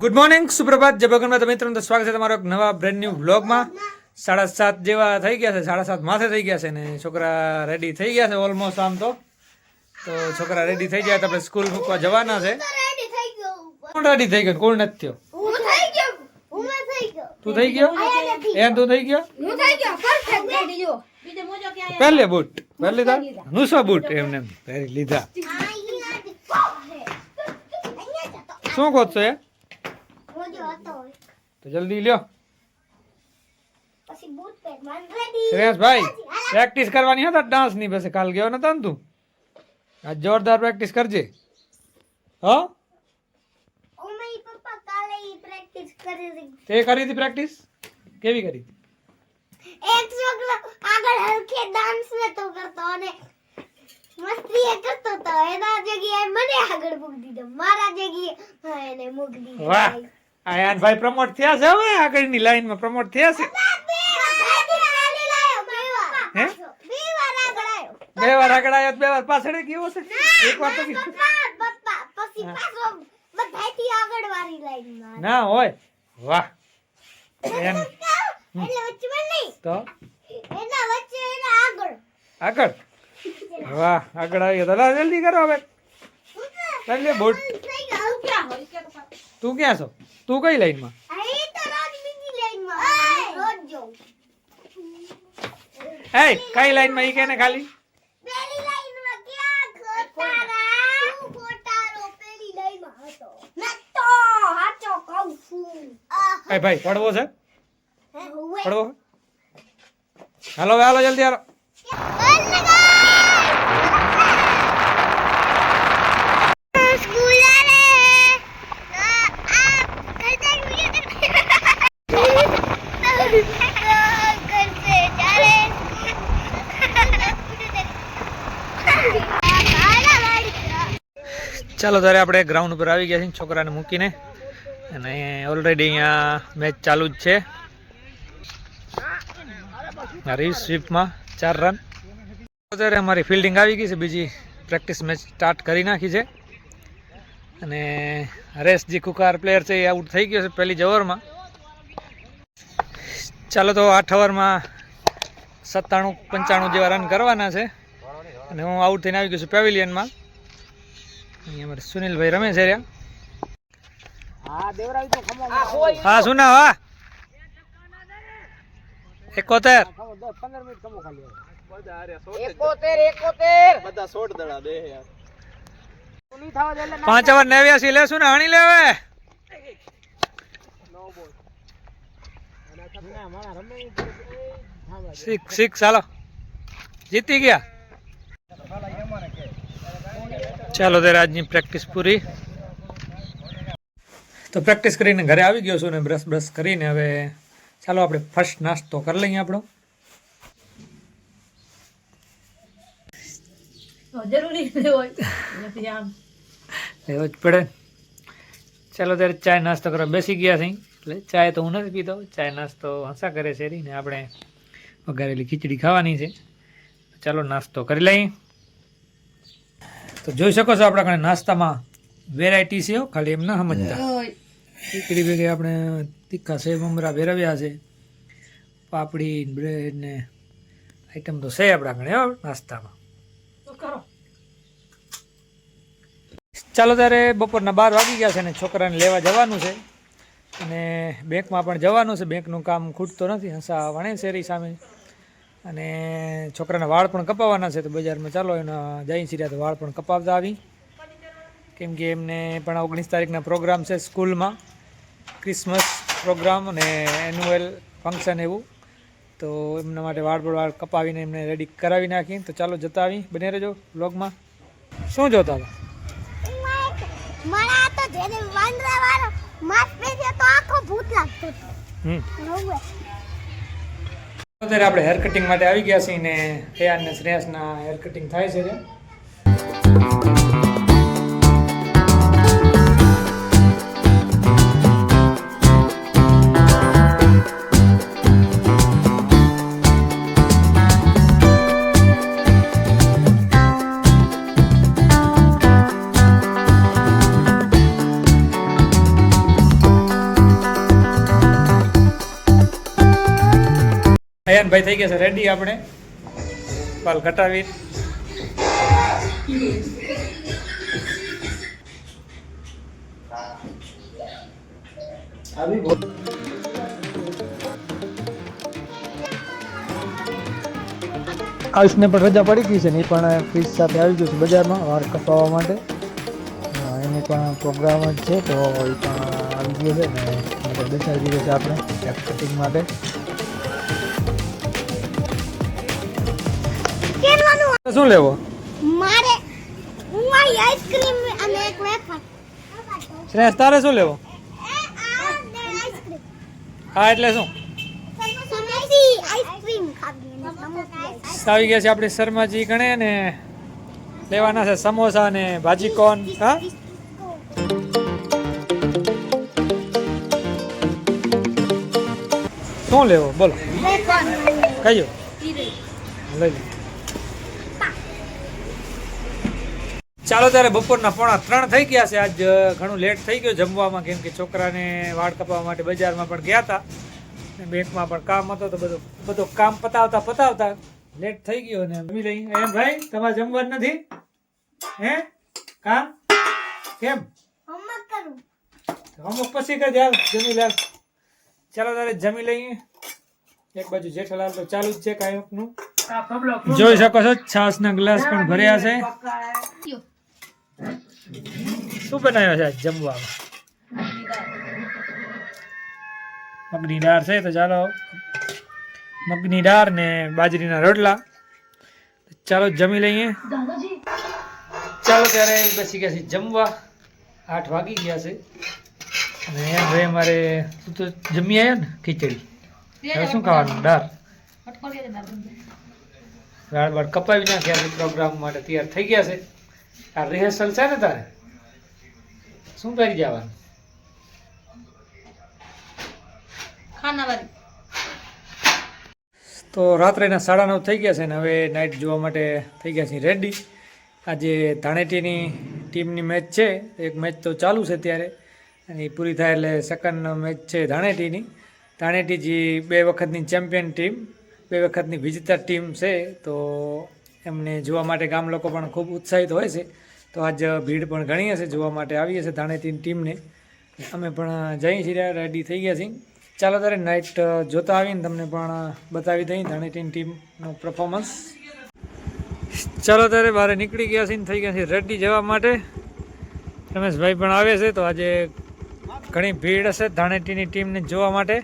Good morning સુપ્રભાત જય ભગવાન તમે મિત્રો તો સ્વાગત છે તમારો એક નવા બ્રેન્ડ ન્યૂ વ્લોગમાં સાડા સાત જેવા થઈ ગયા છે સાડા સાત માથે થઈ ગયા છે ને છોકરા રેડી થઈ ગયા છે ઓલમોસ્ટ આમ તો. તો છોકરા રેડી થઈ ગયા તો આપણે સ્કૂલ મૂકવા જવાના છે. રેડી થઈ ગયો કોણ રેડી થઈ ગયો? કોણ નથી થયો? હું થઈ ગયો હું મેં થઈ ગયો. તું થઈ ગયો? એમ તું થઈ ગયો? હું થઈ ગયો પરફેક્ટ રેડી જો. પહેલે બૂટ પહેલી તો નુસા બૂટ એમને એમ પહેરી લીધા. શું કહો છો? એ? તો જલ્દી લ્યો. શ્રેયસભાઈ પ્રેક્ટિસ કરવાની હતા ડાન્સની બસ કાલ ગયો નતો ને તું? આજ જોરદાર પ્રેક્ટિસ કરજે. હો? તે કરી હતી પ્રેક્ટિસ કેવી કરી? એક છોકરો આગળ હલકે ડાન્સ નતો કરતો અને મસ્તી એ કરતો તો. એના જગ્યાએ મને આગળ મૂકી દીધો. મારા જગ્યાએ એને મૂકી દીધો. વાહ! આયાન ભાઈ પ્રમોટ થયા છે હવે, આગળની લાઈનમાં પ્રમોટ થયા છે. હે? બે વાર આગળ આવ્યો, બે વાર પાછળ ગયો છે. એક વાર તો. ના હોય. વાહ. એમ. તો? આગળ. વાહ, આગળ આવી ગયો જલ્દી કરો હવે. ચાલ લે, બોટ. તું ક્યાં છો? તું કઈ લાઈનમાં? એ કઈ લાઈનમાં ઈ કે ને ખાલી એ ભાઈ પડવો છે? પડવો? હાલો હાલો જલ્દી હાલો. ચાલો ત્યારે આપણે ગ્રાઉન્ડ ઉપર આવી ગયા છીએ છોકરાને મૂકીને. અને ઓલરેડી અહીંયા મેચ ચાલુ જ છે. મારી સ્વીપમાં ચાર રન અત્યારે અમારી ફિલ્ડિંગ આવી ગઈ છે. બીજી પ્રેક્ટિસ મેચ સ્ટાર્ટ કરી નાખી છે. અને હરેશ જે કુકાર પ્લેયર છે એ આઉટ થઈ ગયો છે પહેલી જ ઓવરમાં ચાલો તો આઠ ઓવરમાં સત્તાણું પંચાણું જેવા રન કરવાના છે. અને હું આઉટ થઈને આવી ગયો છું પેવિલિયનમાં અહીંયા અમારે સુનિલભાઈ રમે છે હા સુના હા. એકોતેર. પાંચ ઓવર નેવ્યાસી લેશું ને હણી લેવે સિક્સ સિક્સ ચાલો જીતી ગયા. ચાલો ત્યારે આજની પ્રેક્ટિસ પૂરી. તો પ્રેક્ટિસ કરીને ઘરે આવી ગયો છું ને બ્રશ બ્રશ કરીને હવે ચાલો આપણે ફર્સ્ટ નાસ્તો કરી લઈએ આપણો. જરૂરી લેવો જ પડે. ચાલો ત્યારે ચાય નાસ્તો કરવા બેસી ગયા છે એટલે ચાય તો હું નથી પીતો. ચાય નાસ્તો હંસા કરે છે ને આપણે વઘારેલી ખીચડી ખાવાની છે. ચાલો નાસ્તો કરી લઈએ. તો જોઈ શકો છો આપણા કણે નાસ્તામાં વેરાયટી છે હો, ખાલી એમ ના સમજતા. ટીકડી ભેગી આપણે તીખા સેવ મમરા ભેરવ્યા છે. પાપડી બ્રેડ ને આઈટમ તો છે આપણા કણે નાસ્તામાં. ચાલો ત્યારે બપોરના બાર વાગી ગયા છે ને છોકરાને લેવા જવાનું છે. અને બેંકમાં પણ જવાનું છે. બેંકનું કામ ખૂટતો નથી. હંસા વણે શેરી સામે. અને છોકરાના વાળ પણ કપાવવાના છે તો બજારમાં ચાલો એના જઈ સિર્યા તો વાળ પણ કપાવતા આવી. કેમ કે એમને પણ ઓગણીસ તારીખના પ્રોગ્રામ છે સ્કૂલમાં. ક્રિસમસ પ્રોગ્રામ અને એન્યુઅલ ફંક્શન એવું. તો એમના માટે વાળ પર વાળ કપાવીને એમને રેડી કરાવી નાખી તો ચાલો જતા આવી. બને રહેજો બ્લોગમાં શું જોતા હતા? મારા અત્યારે આપણે હેર કટિંગ માટે આવી ગયા છીએ ને હેયાર ને શ્રેયસના હેર કટિંગ થાય છે અયાનભાઈ થઈ ગયા છે. રેડી આપણે? પાલ કટાવી આયુષને પણ રજા પડી ગઈ છે ને એ પણ ફીસ સાથે આવી ગયું છે બજારમાં વાર કપાવવા માટે. એનો પણ પ્રોગ્રામ જ છે તો એ પણ આવી ગયો છે ને બેસાડી દીધો છે આપણે. કટિંગ માટે. શું લેવો? મારે હું આઈ આઈસ્ક્રીમ અને એક વેફર. શ્રેષ્ઠ તારે શું લેવો? હા એટલે શું? આવી ગયા છે આપણે શર્માજી ગણે ને લેવાના છે સમોસા ને ભાજી કોન હા? શું લેવો? બોલો. કયો લઈ લો. ચાલો ત્યારે બપોરના પોણા ત્રણ થઈ ગયા છે. આજ ઘણું લેટ થઈ ગયું જમવામાં કેમ કે છોકરાને વાળ કપાવવા માટે બજારમાં પણ ગયા હતા. બેંકમાં પણ કામ હતો તો બધું બધું કામ પતાવતા પતાવતા લેટ થઈ ગયો ને જમી લઈ. એમ ભાઈ તમારે જમવાનું નથી? હે? કામ? કેમ? હોમવર્ક અમુક પછી કરજે યાર જમી લે. ચાલો તારે જમી લઈએ એક બાજુ જેઠાલાલ તો ચાલુ જ છે કાંઈકનું જોઈ શકો છો છાસના ગ્લાસ પણ ભર્યા છે. શું બનાવ્યો છે જમવામાં? મગની દાળ છે, તો ચાલો મગની દાળ ને બાજરીના રોટલા. ચાલો જમી લઈએ. ચાલો ત્યારે બેસી ગયા છે જમવા. આઠ વાગી ગયા છે. અને એમ ભાઈ અમારે તું તો જમી આવ્યા ને ખીચડી. હવે શું ખાવાનું? દાળ. દાળ બાળ કપાવી નાખ્યા પ્રોગ્રામ માટે, તૈયાર થઈ ગયા છે. આ રિહર્સલ છે ને તારે? શું કરી જવાનું? તો રાત્રેના સાડા નવ થઈ ગયા છે ને હવે નાઇટ જોવા માટે થઈ ગયા છે રેડી આજે ધાણેટીની ટીમની મેચ છે એક મેચ તો ચાલુ છે ત્યારે અને એ પૂરી થાય એટલે સેકન્ડ મેચ છે ધાણેટીની. ધાણેટી જે બે વખતની ચેમ્પિયન ટીમ બે વખતની વિજેતા ટીમ છે તો એમને જોવા માટે ગામ લોકો પણ ખૂબ ઉત્સાહિત હોય છે. તો આજ ભીડ પણ ઘણી હશે, જોવા માટે આવી હશે ધાણેટીની ટીમને. અમે પણ જઈ છીએ રેડી થઈ ગયા છીએ. ચાલો ત્યારે નાઇટ જોતા આવીને તમને પણ બતાવી દઈ ધાણેટીની ટીમનું પરફોર્મન્સ ચાલો ત્યારે બહાર નીકળી ગયા છે ને થઈ ગયા છે રેડી જવા માટે. રમેશભાઈ પણ આવે છે, તો આજે ઘણી ભીડ હશે ધાણેટીની ટીમને જોવા માટે.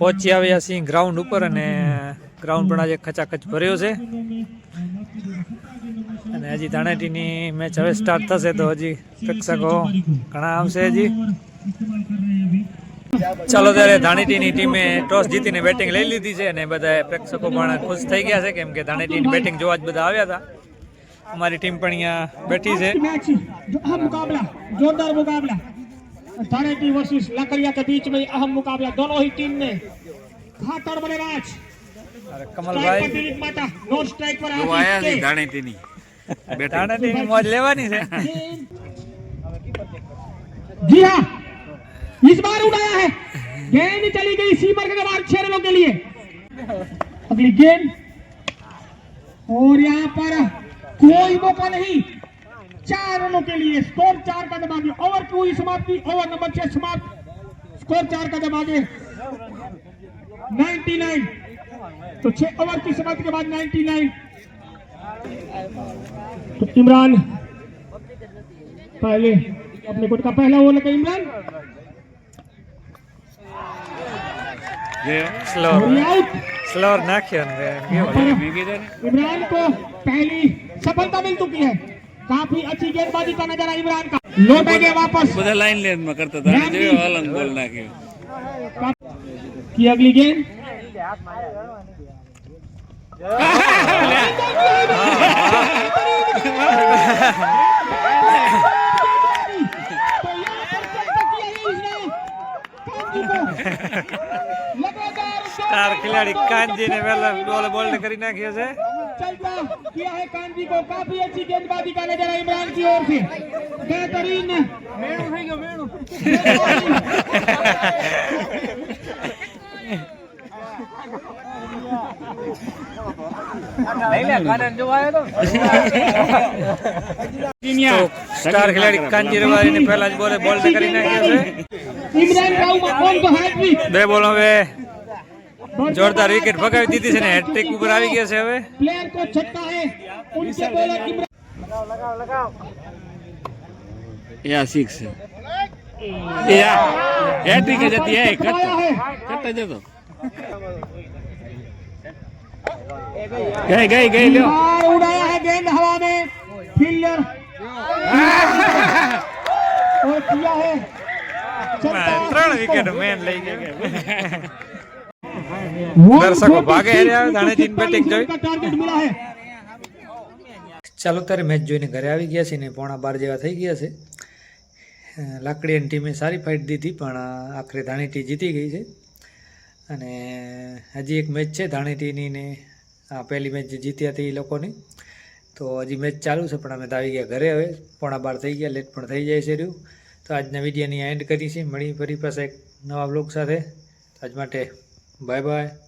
પહોંચી આવ્યા છીએ ગ્રાઉન્ડ ઉપર અને ગ્રાઉન્ડ પણ આજે ખચાખચ ભર્યો છે. અને હજી ધાણેટીની મેચ હવે સ્ટાર્ટ થશે તો હજી પ્રેક્ષકો ઘણા આવશે હજી. ચાલો ત્યારે ધાણેટીની ટીમે ટોસ જીતીને બેટિંગ લઈ લીધી છે અને બધા પ્રેક્ષકો પણ ખુશ થઈ ગયા છે કેમ કે ધાણેટીની બેટિંગ જોવા જ બધા આવ્યા હતા. અમારી ટીમ પણ અહીંયા બેઠી છે. મુકાબલા, જોરદાર મુકાબલા. धरेटी वर्सेस लकड़िया के बीच में अहम मुकाबला। दोनों ही टीम ने घातड़ बल्लेबाज कमल भाई। दिलीप माता नो स्ट्राइक पर आया नहीं धाणे तीनी बेटाणे तीनी मौज लेवानी से। जी हाँ इस बार उड़ाया है। गेंद चली गई सीमर के बाहर छह रनों के लिए। अगली गेंद। और यहाँ पर कोई मौका नहीं। चार रनों के लिए स्कोर चार का आगे ओवर टू हुई समाप्ति ओवर नंबर छह समाप्त। स्कोर चार कदम आगे 99 तो छह ओवर की समाप्ति के बाद 99 तो इमरान पहले अपने गुट का पहला ओवर लगा इमरान। इमरान को पहली सफलता मिल चुकी है। काफी अच्छी गेंदबाजी का नजर आया इमरान का लौटा गया वापस બધા લાઈન લેન્થ માં કરતા હતા અને જોયો હલંગ બોલ નાખ્યો की अगली गेंद સ્ટાર ખેલાડી કાનજીને પહેલા બોલ બોલ્ડ કરી નાખ્યો છે चलता किया है कांजी को काफी अच्छी गेंदबाजी का नजर है इमरान की ओर से बेहतरीन તો સ્ટાર ખેલાડી કાંજી રવારીને પહેલા જ બોલે બોલ કરી નાખ્યો છે इमरान राव मकवान को हैट्रिक બે બોલ હવે જોરદાર વિકેટ ભગાવી દીધી છે ને હેટ્રિક ઉપર આવી ગયા છે હવે. પ્લેયર કો છક્કા હે. ઉનકે બોલર કી લગાવ લગાવ યા સિક્સ યા હેટ્રિક જતી હે. કટ કટ જતો ગઈ ગઈ ગઈ લ્યો. ઉડાયા હે ગેંદ હવા મે ફિલ્ડર ઓ કિયા હે? ત્રણ વિકેટ મેન લઈ ગયા દર્શકો ભાગે ધાણેજીની બેટિંગ જોઈ. ચાલો ત્યારે મેચ જોઈને ઘરે આવી ગયા છે ને પોણા બાર જેવા થઈ ગયા છે. લાકડી એની ટીમે સારી ફાઇટ દીધી પણ આખરે ધાણીટી જીતી ગઈ છે. અને હજી એક મેચ છે ધાણીટીની ને આ પહેલી મેચ જીતી હતી એ લોકોની. તો હજી મેચ ચાલુ છે પણ અમે તો આવી ગયા ઘરે હવે. પોણા બાર થઈ ગયા લેટ પણ થઈ જાય છે રહ્યું. તો આજના વિડીયોની એન્ડ કરી છે મળી ફરી પાસે એક નવા બ્લોક સાથે. આજ માટે 拜拜。